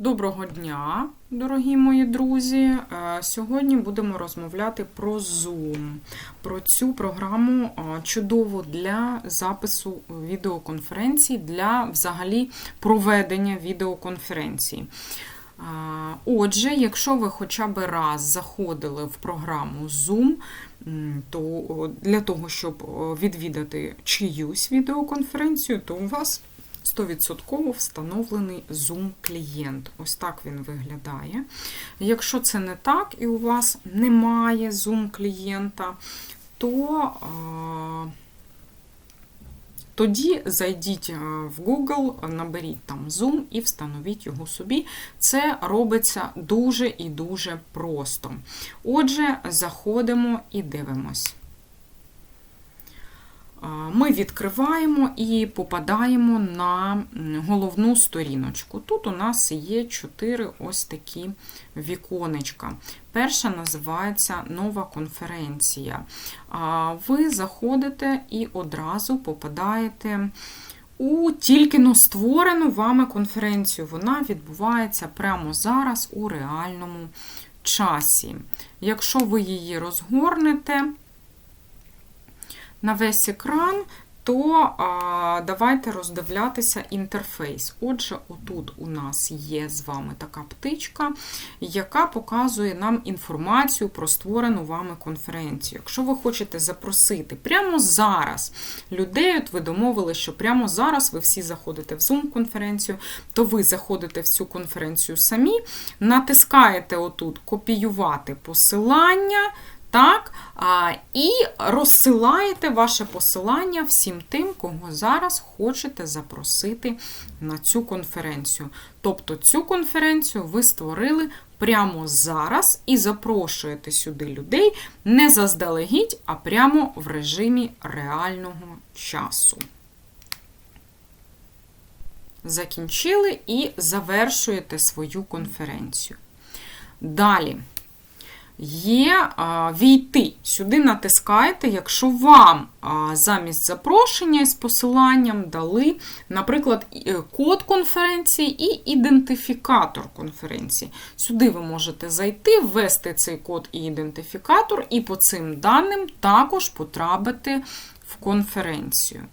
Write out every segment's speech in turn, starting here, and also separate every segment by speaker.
Speaker 1: Доброго дня, дорогі мої друзі. Е, Сьогодні будемо розмовляти про Zoom, про цю програму е, чудову для запису відеоконференцій, для взагалі проведення відеоконференцій. Е, Отже, якщо ви хоча б раз заходили в програму Zoom, то для того, щоб відвідати чиюсь відеоконференцію, то у вас 100% встановлений Zoom-клієнт. Ось так він виглядає. Якщо це не так, і у вас немає Zoom-клієнта, то а, тоді зайдіть в Google, наберіть там Zoom і встановіть його собі. Це робиться дуже і дуже просто. Отже, заходимо і дивимось. Ми відкриваємо і попадаємо на головну сторіночку. Тут у нас є чотири ось такі віконечка. Перша називається Нова конференція. Ви заходите і одразу попадаєте у тільки но створену вами конференцію. Вона відбувається прямо зараз у реальному часі. Якщо ви її розгорнете, на весь екран, то а, давайте роздивлятися інтерфейс. Отже, отут у нас є з вами така птичка, яка показує нам інформацію про створену вами конференцію. Якщо ви хочете запросити прямо зараз людей, от ви домовили, що прямо зараз ви всі заходите в Zoom-конференцію, то ви заходите в цю конференцію самі, натискаєте отут копіювати посилання. Так, і розсилаєте ваше посилання всім тим, кого зараз хочете запросити на цю конференцію. Тобто цю конференцію ви створили прямо зараз і запрошуєте сюди людей не заздалегідь, а прямо в режимі реального часу. Закінчили і завершуєте свою конференцію. Далі є війти. Сюди натискаєте, якщо вам замість запрошення з посиланням дали, наприклад, е, код конференції і ідентифікатор конференції. Сюди ви можете зайти, ввести цей код і ідентифікатор, і по цим даним також потрапити в конференцію.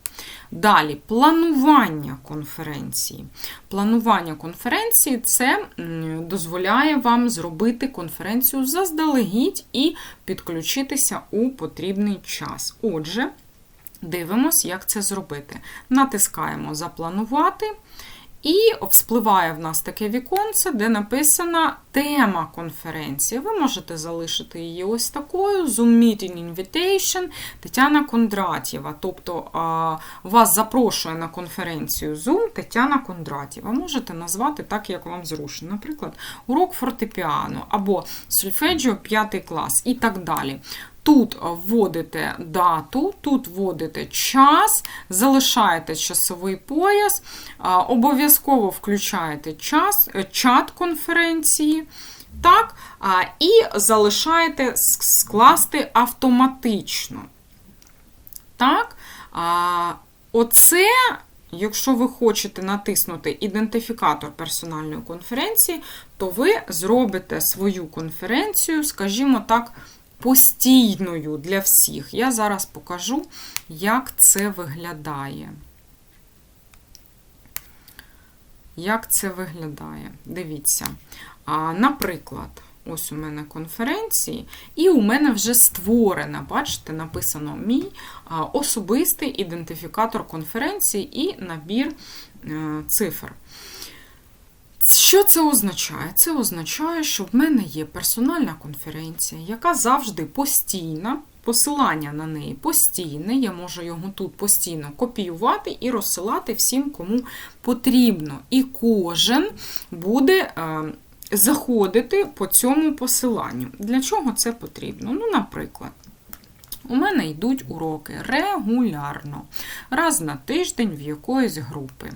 Speaker 1: Далі, планування конференції. Планування конференції це дозволяє вам зробити конференцію заздалегідь і підключитися у потрібний час. Отже, дивимось, як це зробити. Натискаємо Запланувати. І вспливає в нас таке віконце, де написана тема конференції. Ви можете залишити її ось такою: Zoom Meeting Invitation Тетяна Кондратєва. Тобто вас запрошує на конференцію Zoom Тетяна Кондратєва. Можете назвати так, як вам зручно. Наприклад, урок фортепіано або сольфеджіо 5 клас і так далі. Тут вводите дату, тут вводите час, залишаєте часовий пояс, обов'язково включаєте час, е, чат конференції. Так, і залишаєте скласти автоматично. Так, оце, якщо ви хочете натиснути ідентифікатор персональної конференції, то ви зробите свою конференцію, скажімо так, постійною для всіх. Я зараз покажу, як це виглядає. Як це виглядає? Дивіться. А, Наприклад, ось у мене конференції, і у мене вже створена, бачите, написано мій особистий ідентифікатор конференції і набір е, цифр. Що це означає? Це означає, що в мене є персональна конференція, яка завжди постійна, посилання на неї постійне. Я можу його тут постійно копіювати і розсилати всім, кому потрібно. І кожен буде е, заходити по цьому посиланню. Для чого це потрібно? Ну, наприклад. У мене йдуть уроки регулярно, раз на тиждень в якоїсь групи.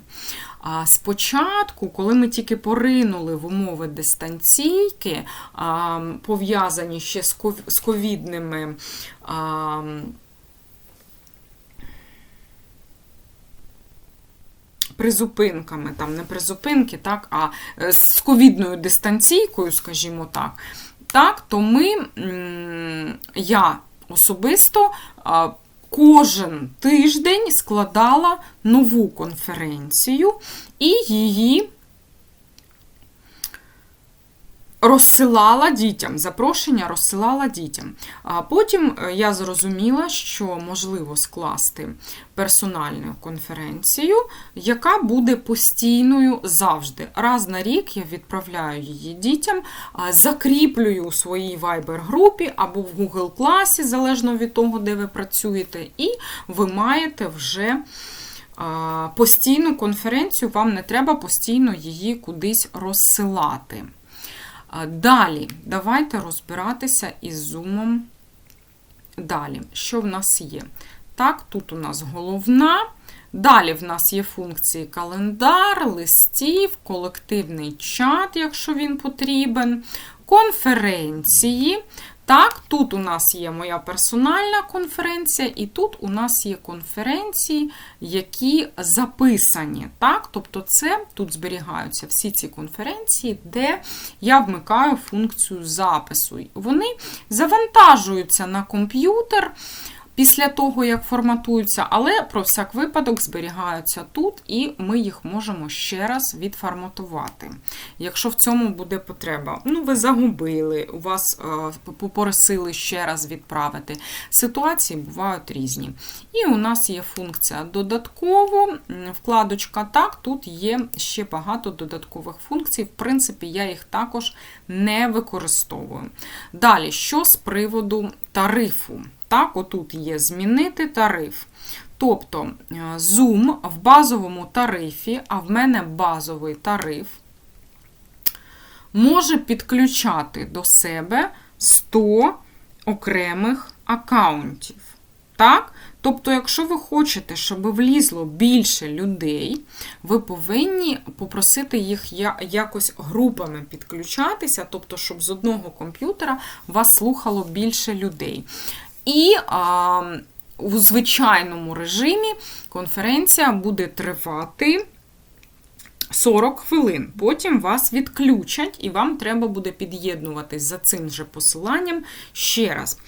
Speaker 1: А спочатку, коли ми тільки поринули в умови дистанційки, пов'язані ще з ковідними. призупинками, там не призупинки, так, а е, з ковідною дистанційкою, скажімо так, так, то ми, я особисто кожен тиждень складала нову конференцію і її розсилала дітям, запрошення розсилала дітям. А потім е, я зрозуміла, що можливо скласти персональну конференцію, яка буде постійною завжди. Раз на рік я відправляю її дітям, закріплюю у своїй Viber-групі або в Google класі, залежно від того, де ви працюєте, і ви маєте вже. Постійну конференцію, вам не треба постійно її кудись розсилати. Далі, давайте розбиратися із зумом. Далі, що в нас є? Так, тут у нас головна. Далі в нас є функції календар, листів, колективний чат, якщо він потрібен, конференції. Так, тут у нас є моя персональна конференція, і тут у нас є конференції, які записані. Так? Тобто, це тут зберігаються всі ці конференції, де я вмикаю функцію запису. Вони завантажуються на комп'ютер після того, як форматуються, але про всяк випадок зберігаються тут, і ми їх можемо ще раз відформатувати. Якщо в цьому буде потреба. Ну, ви загубили, у вас е, попросили ще раз відправити. Ситуації бувають різні. І у нас є функція додатково, вкладочка так, тут є ще багато додаткових функцій. В принципі, я їх також не використовую. Далі, що з приводу тарифу? Так, отут є змінити тариф. Тобто е, Zoom в базовому тарифі, а в мене базовий тариф, може підключати до себе 100 окремих аккаунтів. Так? Тобто, якщо ви хочете, щоб влізло більше людей, ви повинні попросити їх якось групами підключатися, тобто, щоб з одного комп'ютера вас слухало більше людей. І а, у звичайному режимі конференція буде тривати 40 хвилин. Потім вас відключать, і вам треба буде під'єднуватись за цим же посиланням ще раз.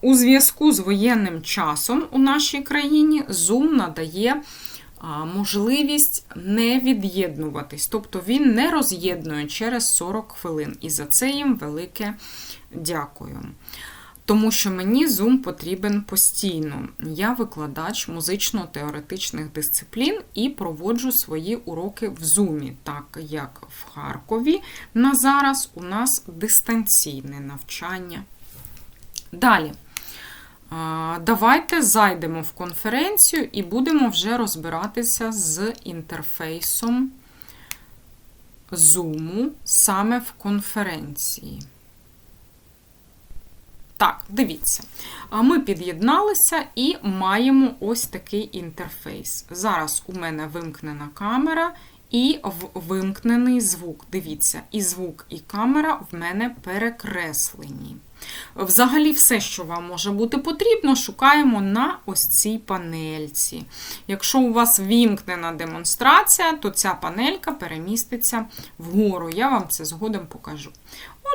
Speaker 1: У зв'язку з воєнним часом у нашій країні Zoom надає можливість не від'єднуватись, тобто він не роз'єднує через 40 хвилин. І за це їм велике дякую тому що мені Zoom потрібен постійно. Я викладач музично-теоретичних дисциплін і проводжу свої уроки в Zoom, так як в Харкові. На зараз у нас дистанційне навчання. Далі. Давайте зайдемо в конференцію і будемо вже розбиратися з інтерфейсом Zoom саме в конференції. Так, дивіться. Ми під'єдналися і маємо ось такий інтерфейс. Зараз у мене вимкнена камера і вимкнений звук. Дивіться, і звук, і камера в мене перекреслені. Взагалі, все, що вам може бути потрібно, шукаємо на ось цій панельці. Якщо у вас вімкнена демонстрація, то ця панелька переміститься вгору. Я вам це згодом покажу.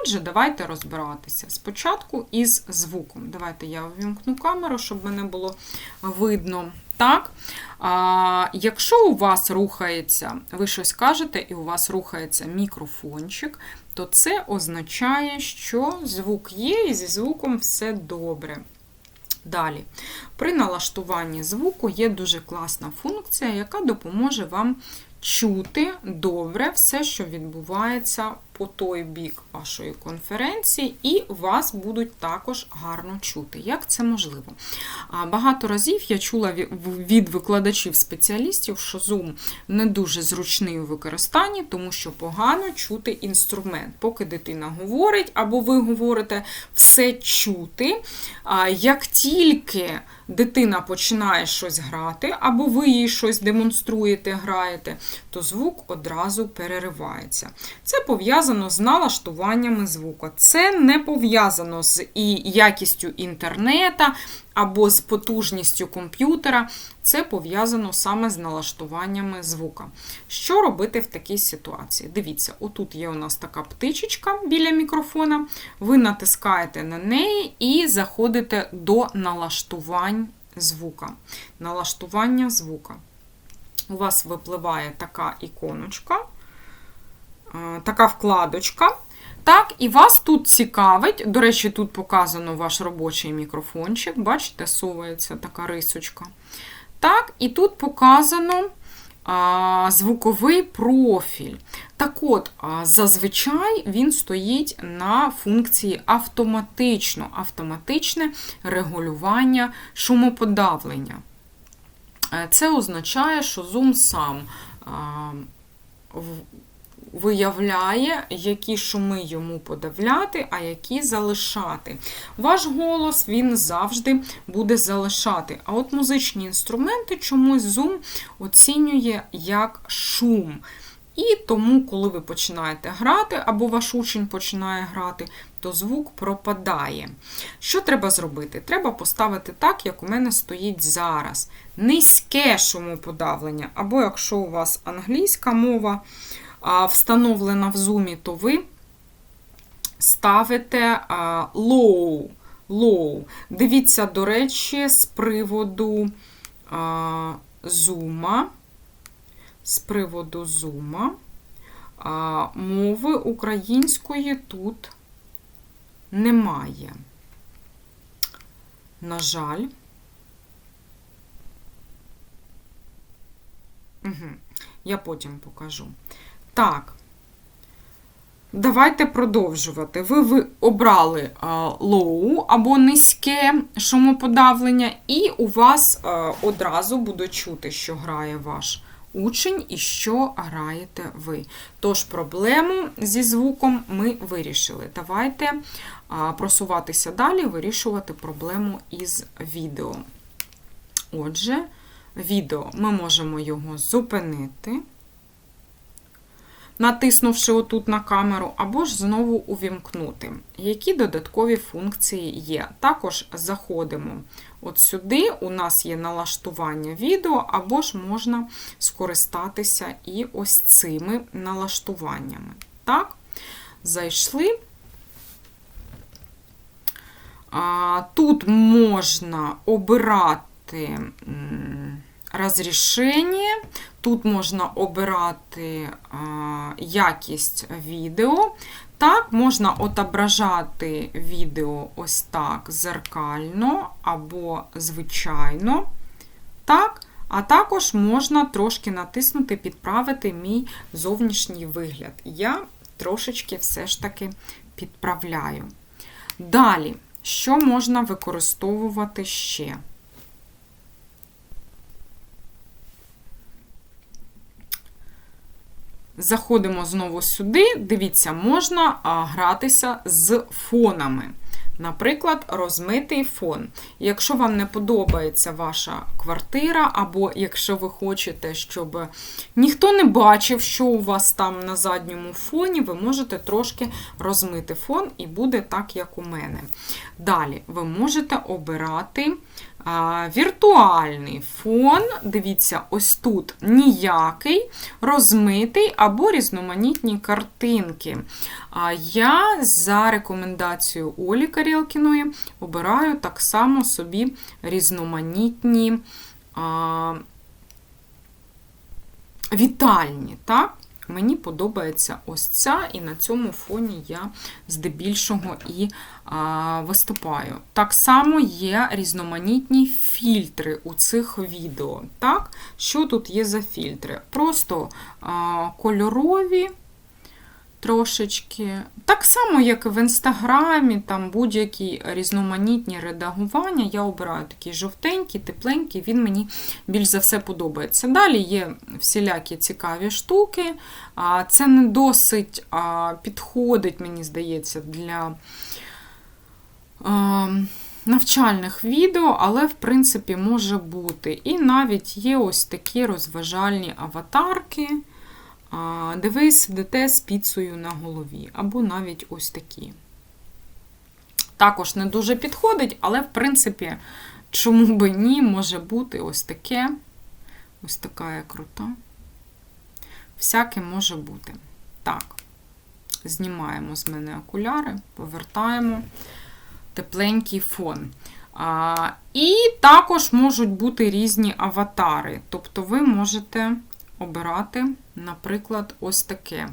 Speaker 1: Отже, давайте розбиратися. Спочатку із звуком. Давайте я увімкну камеру, щоб мене було видно. Так? А, Якщо у вас рухається, ви щось кажете, і у вас рухається мікрофончик, то це означає, що звук є, і зі звуком все добре. Далі, при налаштуванні звуку є дуже класна функція, яка допоможе вам чути добре все, що відбувається по той бік вашої конференції, і вас будуть також гарно чути. Як це можливо? Багато разів я чула від викладачів-спеціалістів, що Zoom не дуже зручний у використанні, тому що погано чути інструмент. Поки дитина говорить, або ви говорите все чути. Як тільки дитина починає щось грати, або ви їй щось демонструєте, граєте, то звук одразу переривається. Це пов'язано пов'язано з налаштуваннями звука. Це не пов'язано з і якістю інтернета або з потужністю комп'ютера. Це пов'язано саме з налаштуваннями звука. Що робити в такій ситуації? Дивіться, отут є у нас така птичечка біля мікрофона. Ви натискаєте на неї і заходите до налаштувань звука. Налаштування звука. У вас випливає така іконочка, така вкладочка. Так, і вас тут цікавить, до речі, тут показано ваш робочий мікрофончик, бачите, совається така рисочка. Так, і тут показано а, звуковий профіль. Так от, а, зазвичай він стоїть на функції автоматично, автоматичне регулювання шумоподавлення. Е, Це означає, що Zoom сам а, виявляє, які шуми йому подавляти, а які залишати. Ваш голос він завжди буде залишати. А от музичні інструменти чомусь Zoom оцінює як шум. І тому, коли ви починаєте грати, або ваш учень починає грати, то звук пропадає. Що треба зробити? Треба поставити так, як у мене стоїть зараз. Низьке шумоподавлення, або якщо у вас англійська мова встановлена в зумі, то ви ставите low. low. Дивіться, до речі, з приводу зума. З приводу зума. Мови української тут немає. На жаль. Угу. Я потім покажу. Так. Давайте продовжувати. Ви, ви обрали а, low або низьке шумоподавлення, і у вас а, одразу буде чути, що грає ваш учень і що граєте ви. Тож проблему зі звуком ми вирішили. Давайте а, просуватися далі, вирішувати проблему із відео. Отже, відео ми можемо його зупинити натиснувши отут на камеру, або ж знову увімкнути. Які додаткові функції є? Також заходимо от сюди, у нас є налаштування відео, або ж можна скористатися і ось цими налаштуваннями. Так, зайшли. Тут можна обирати розрішення, тут можна обирати якість відео. Так, можна отображати відео ось так зеркально або звичайно. Так, а також можна трошки натиснути, підправити мій зовнішній вигляд. Я трошечки все ж таки підправляю. Далі, що можна використовувати ще? Заходимо знову сюди, дивіться, можна гратися з фонами. Наприклад, розмитий фон. Якщо вам не подобається ваша квартира, або якщо ви хочете, щоб ніхто не бачив, що у вас там на задньому фоні, ви можете трошки розмити фон, і буде так, як у мене. Далі, ви можете обирати віртуальний фон. Дивіться, ось тут ніякий, розмитий або різноманітні картинки. А я за рекомендацією Олі Карєлкіної обираю так само собі різноманітні а, вітальні. так? Мені подобається ось ця, і на цьому фоні я здебільшого і а, виступаю. Так само є різноманітні фільтри у цих відео. Так? Що тут є за фільтри? Просто а, кольорові. Трошечки. Так само, як і в інстаграмі, там будь-які різноманітні редагування. Я обираю такий жовтенький, тепленький, він мені більш за все подобається. Далі є всілякі цікаві штуки. Це не досить підходить, мені здається, для навчальних відео, але, в принципі, може бути. І навіть є ось такі розважальні аватарки. Де ви сидите з піцею на голові, або навіть ось такі. Також не дуже підходить, але, в принципі, чому би ні, може бути ось таке. Ось така я крута. Всяке може бути. Так, знімаємо з мене окуляри, повертаємо тепленький фон. А, І також можуть бути різні аватари. Тобто ви можете обирати, наприклад, ось таке.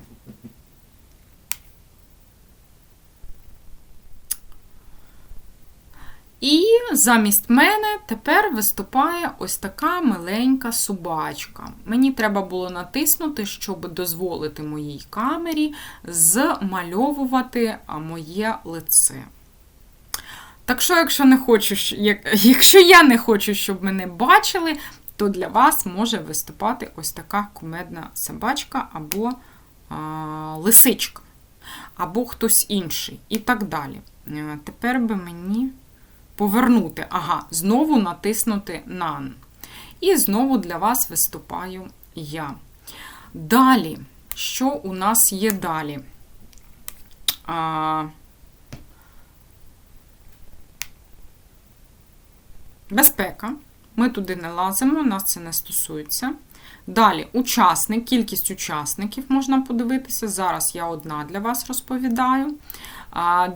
Speaker 1: І замість мене тепер виступає ось така миленька собачка. Мені треба було натиснути, щоб дозволити моїй камері змальовувати моє лице. Так що, якщо не хочу, якщо я не хочу, щоб мене бачили, то для вас може виступати ось така кумедна собачка або а, лисичка, або хтось інший, і так далі. Е, тепер би мені повернути, ага, знову натиснути None. І знову для вас виступаю я. Далі, що у нас є далі? А, Безпека. Ми туди не лазимо, нас це не стосується. Далі, учасник, кількість учасників можна подивитися. Зараз я одна для вас розповідаю.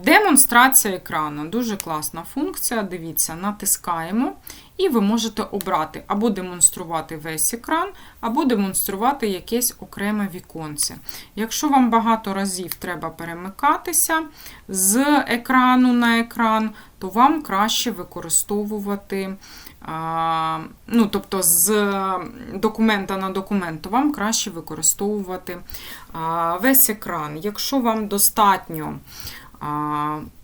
Speaker 1: Демонстрація екрану дуже класна функція. Дивіться, натискаємо, і ви можете обрати або демонструвати весь екран, або демонструвати якесь окреме віконце. Якщо вам багато разів треба перемикатися з екрану на екран, то вам краще використовувати. Ну, тобто з документа на документ, то вам краще використовувати весь екран. Якщо вам достатньо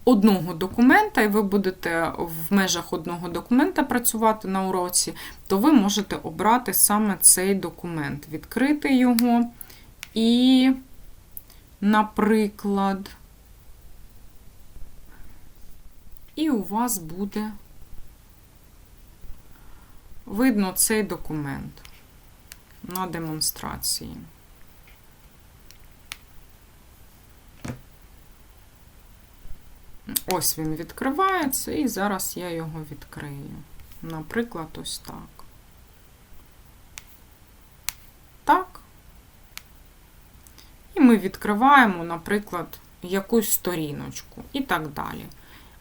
Speaker 1: одного документа, і ви будете в межах одного документа працювати на уроці, то ви можете обрати саме цей документ, відкрити його і, наприклад, і у вас буде видно цей документ на демонстрації. Ось він відкривається, і зараз я його відкрию. Наприклад, ось так. Так. І ми відкриваємо, наприклад, якусь сторіночку і так далі.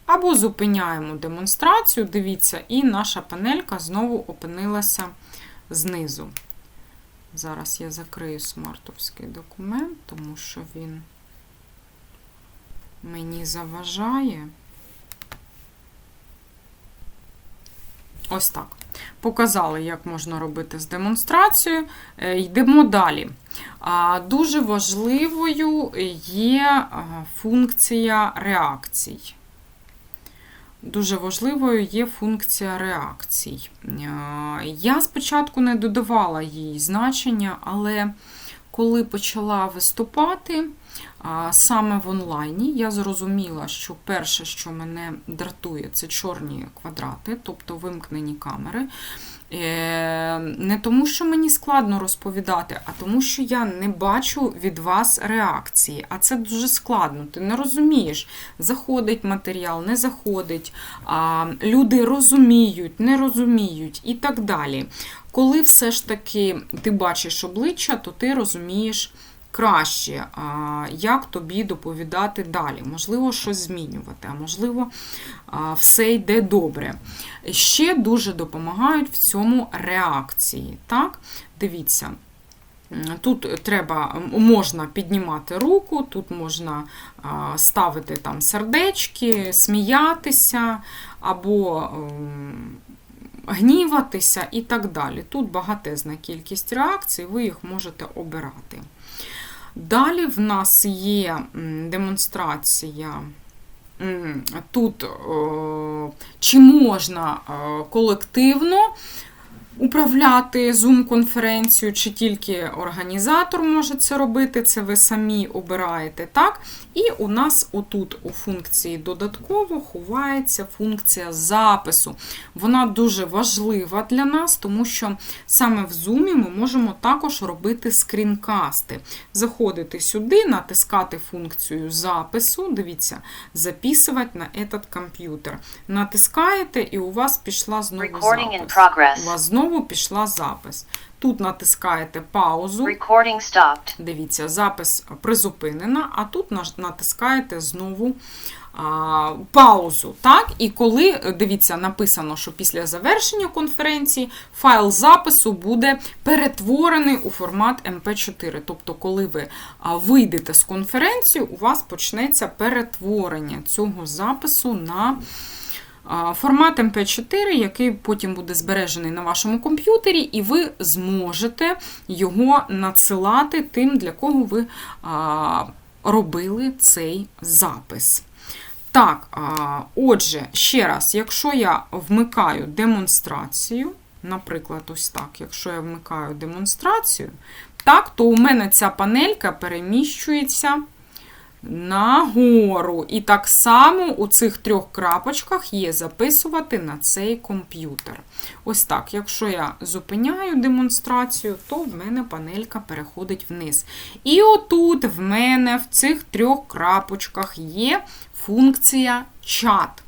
Speaker 1: Або зупиняємо демонстрацію, дивіться, і наша панелька знову опинилася знизу. Зараз я закрию смартовський документ, тому що він мені заважає. Ось так. Показали, як можна робити з демонстрацією. Е, йдемо далі. Дуже важливою є функція реакцій. Дуже важливою є функція реакцій. Е, я спочатку не додавала їй значення, але коли почала виступати саме в онлайні, я зрозуміла, що перше, що мене дратує, це чорні квадрати, тобто вимкнені камери. Е, не тому, що мені складно розповідати, а тому, що я не бачу від вас реакції. А це дуже складно. Ти не розумієш, заходить матеріал, не заходить, люди розуміють, не розуміють і так далі. Коли все ж таки ти бачиш обличчя, то ти розумієш краще, як тобі доповідати далі. Можливо, щось змінювати, а можливо, все йде добре. Ще дуже допомагають в цьому реакції. Так? Дивіться. Тут треба, можна піднімати руку, тут можна ставити там сердечки, сміятися, або ем, гніватися і так далі. Тут багатезна кількість реакцій, ви їх можете обирати. Далі в нас є демонстрація. Тут чи можна колективно управляти Zoom-конференцією, чи тільки організатор може це робити, це ви самі обираєте, так? І у нас отут у функції додатково ховається функція запису. Вона дуже важлива для нас, тому що саме в Zoom ми можемо також робити скрінкасти. Заходити сюди, натискати функцію запису, дивіться, записувати на этот комп'ютер. Натискаєте, і у вас пішла знову запис. У вас знову пішла запис. Тут натискаєте паузу.
Speaker 2: Recording stopped.
Speaker 1: Дивіться, запис призупинена, а тут натискаєте знову а, паузу. Так? І коли, дивіться, написано, що після завершення конференції файл запису буде перетворений у формат MP4. Тобто, коли ви вийдете з конференції, у вас почнеться перетворення цього запису на. Формат MP4, який потім буде збережений на вашому комп'ютері, і ви зможете його надсилати тим, для кого ви робили цей запис. Так, отже, ще раз, якщо я вмикаю демонстрацію, наприклад, ось так, якщо я вмикаю демонстрацію, так, то у мене ця панелька переміщується нагору. І так само у цих трьох крапочках є записувати на цей комп'ютер. Ось так, якщо я зупиняю демонстрацію, то в мене панелька переходить вниз. І отут в мене в цих трьох крапочках є функція чат.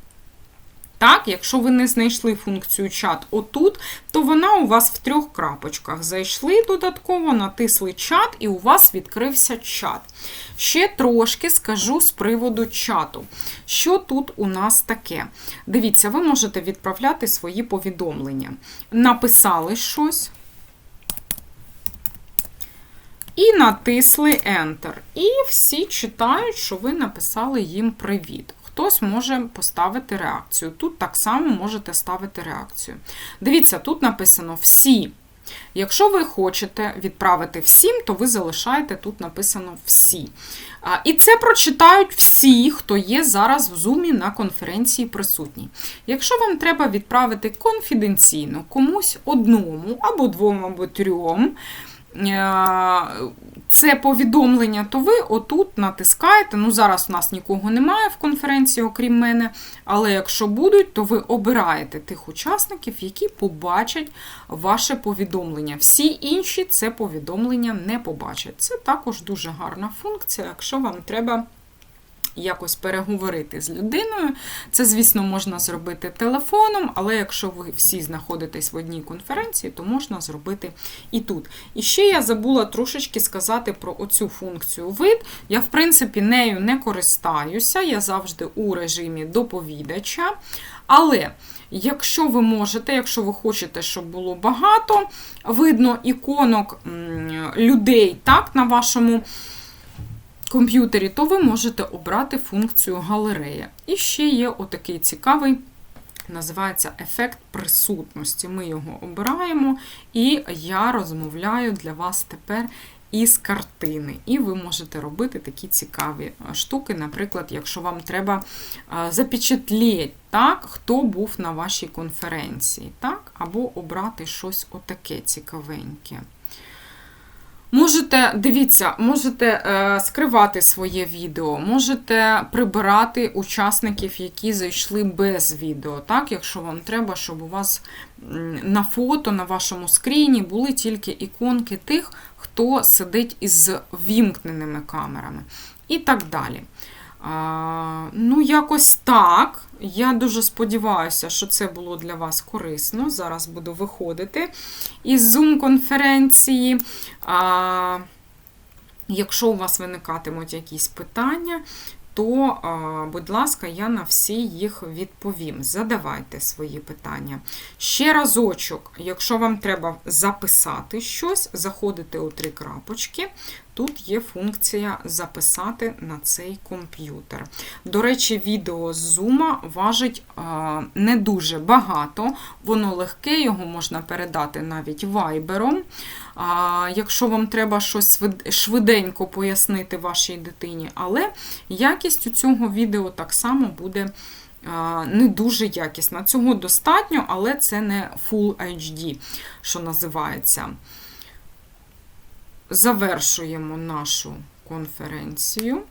Speaker 1: Так, якщо ви не знайшли функцію чат отут, то вона у вас в трьох крапочках. Зайшли додатково, натисли чат, і у вас відкрився чат. Ще трошки скажу з приводу чату. Що тут у нас таке? Дивіться, ви можете відправляти свої повідомлення. Написали щось. І натисли Enter. І всі читають, що ви написали їм привіт. Хтось може поставити реакцію. Тут так само можете ставити реакцію. Дивіться, тут написано всі. Якщо ви хочете відправити всім, то ви залишаєте тут написано всі. І це прочитають всі, хто є зараз в Zoom на конференції присутній. Якщо вам треба відправити конфіденційно комусь одному, або двом, або трьом, це повідомлення, то ви отут натискаєте. Ну, зараз у нас нікого немає в конференції, окрім мене. Але якщо будуть, то ви обираєте тих учасників, які побачать ваше повідомлення. Всі інші це повідомлення не побачать. Це також дуже гарна функція, якщо вам треба. Якось переговорити з людиною. Це, звісно, можна зробити телефоном, але якщо ви всі знаходитесь в одній конференції, то можна зробити і тут. І ще я забула трошечки сказати про оцю функцію вид. Я, в принципі, нею не користаюся, я завжди у режимі доповідача. Але якщо ви можете, якщо ви хочете, щоб було багато, видно іконок людей так, на вашому комп'ютері, то ви можете обрати функцію галерея. І ще є отакий цікавий, називається ефект присутності. Ми його обираємо, і я розмовляю для вас тепер із картини. І ви можете робити такі цікаві штуки. Наприклад, якщо вам треба запечатліти, так, хто був на вашій конференції, так, або обрати щось отаке цікавеньке. Можете, дивіться, можете е, скривати своє відео, можете прибирати учасників, які зайшли без відео. Так, Якщо вам треба, щоб у вас на фото, на вашому скріні були тільки іконки тих, хто сидить із вімкненими камерами. І так далі. Ну, якось так. Я дуже сподіваюся, що це було для вас корисно. Зараз буду виходити із Zoom-конференції. А, Якщо у вас виникатимуть якісь питання, то, будь ласка, я на всі їх відповім. Задавайте свої питання. Ще разочок, якщо вам треба записати щось, заходите у три крапочки. Тут є функція записати на цей комп'ютер. До речі, відео з Zoom важить не дуже багато, воно легке, його можна передати навіть вайбером. А, Якщо вам треба щось швиденько пояснити вашій дитині, але якість у цього відео так само буде не дуже якісна. Цього достатньо, але це не Full HD, що називається. Завершуємо нашу конференцію.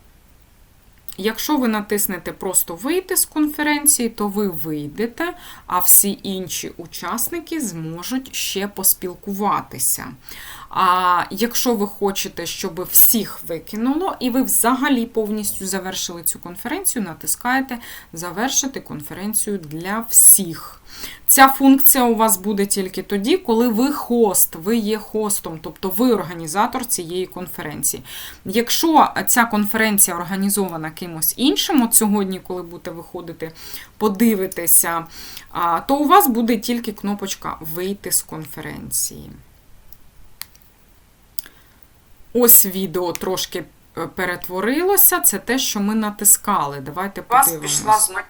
Speaker 1: Якщо ви натиснете просто вийти з конференції, то ви вийдете, а всі інші учасники зможуть ще поспілкуватися. А якщо ви хочете, щоб всіх викинуло, і ви взагалі повністю завершили цю конференцію, натискаєте Завершити конференцію для всіх. Ця функція у вас буде тільки тоді, коли ви хост, ви є хостом, тобто ви організатор цієї конференції. Якщо ця конференція організована кимось іншим, от сьогодні, коли будете виходити, подивитися, то у вас буде тільки кнопочка Вийти з конференції. Ось відео трошки е, перетворилося. Це те, що ми натискали. Давайте подивимося.
Speaker 2: пішла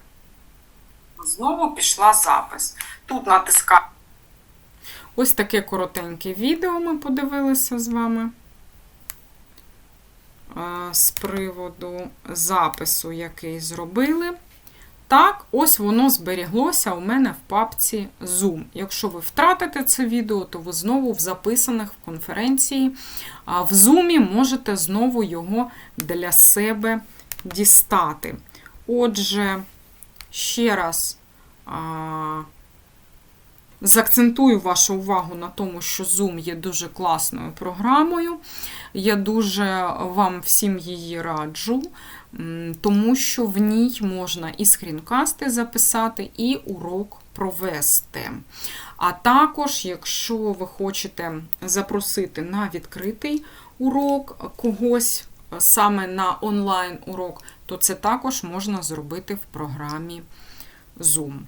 Speaker 2: знову. Пішла запис. Тут натискаю.
Speaker 1: Ось таке коротеньке відео ми подивилися з вами е, з приводу запису, який зробили. Так, ось воно зберіглося у мене в папці Zoom. Якщо ви втратите це відео, то ви знову в записаних в конференції в Zoom можете знову його для себе дістати. Отже, ще раз Закцентую вашу увагу на тому, що Zoom є дуже класною програмою. Я дуже вам всім її раджу, тому що в ній можна і скрінкасти записати, і урок провести. А також, якщо ви хочете запросити на відкритий урок когось саме на онлайн-урок, то це також можна зробити в програмі Zoom.